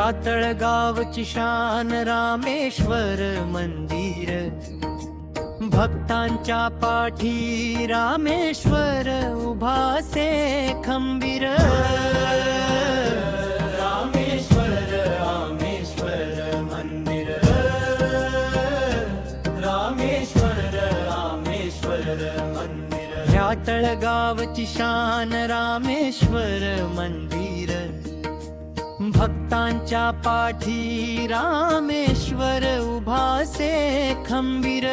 या तळगावची शान रामेश्वर मंदिर. भक्तांच्या पाठी रामेश्वर उभासे खंबीर. रामेश्वर रामेश्वर मंदिर. रामेश्वर रामेश्वर मंदिर. तळगावची शान रामेश्वर मंदिर. भक्तांच्या पाठी रामेश्वर उभासे खंबीर.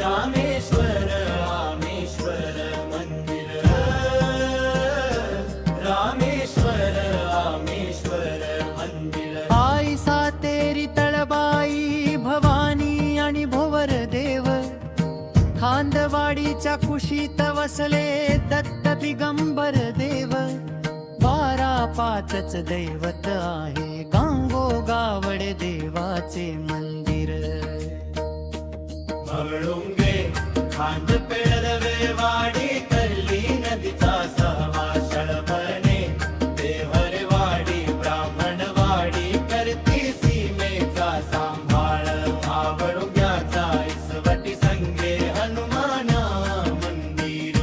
रामेश्वर रामेश्वर मंदिर. रामेश्वर रामेश्वर मंदिर. आई सातेरी तळबाई भवानी आणि भोवर देव. खांदवाडीच्या कुशीत वसले दत्त दिगंबर देव. बारा पाचच दैवत आहे. गांगो गावड देवाचे मंदिर. खांद वाडी तल्ली नदीचा सहवा शळबणे देवरवाडी ब्राह्मणवाडी करती सीमेचा सांभाळ. आवडुग्याचा इसवटी संगे हनुमाना मंदिर.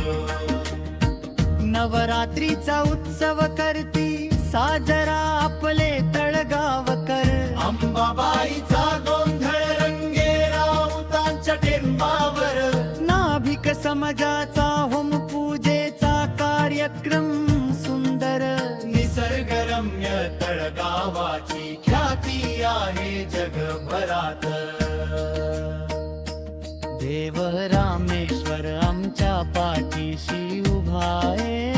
नवरात्रीचा उत्सव करती साजरा आपले तळगावकर. अंबाबाईचा गोंधळ रंगे राऊतांच्या टेंबावर. नाभिक समाजाचा होम पूजेचा कार्यक्रम सुंदर. निसर्गरम्य तळगावाची ख्याती आहे जगभरात. देव रामेश्वर आमच्या पाठीशी उभाए खंबीर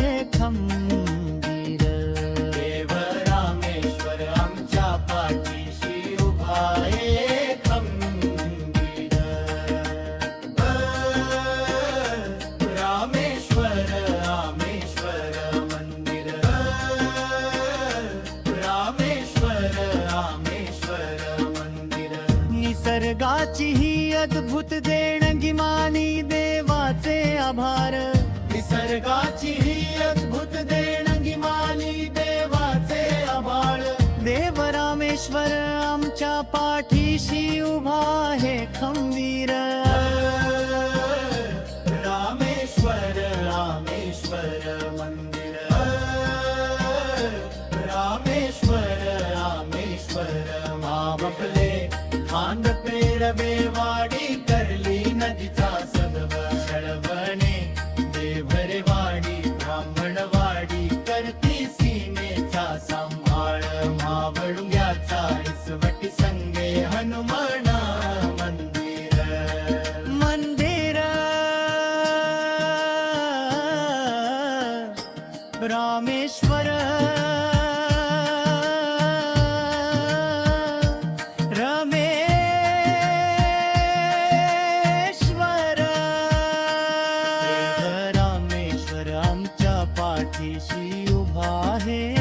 निसर्गाची ही अद्भुत देणगी मानी देवाचे आभार. निसर्गाची ही अद्भुत देणगी मानी देवाचे आभार. देव रामेश्वर आमच्या पाठीशी उभा आहे खंबीर. रामेश्वर। रमेश्वर। रामेश्वर आमच्या पाठीशी उभा आहे।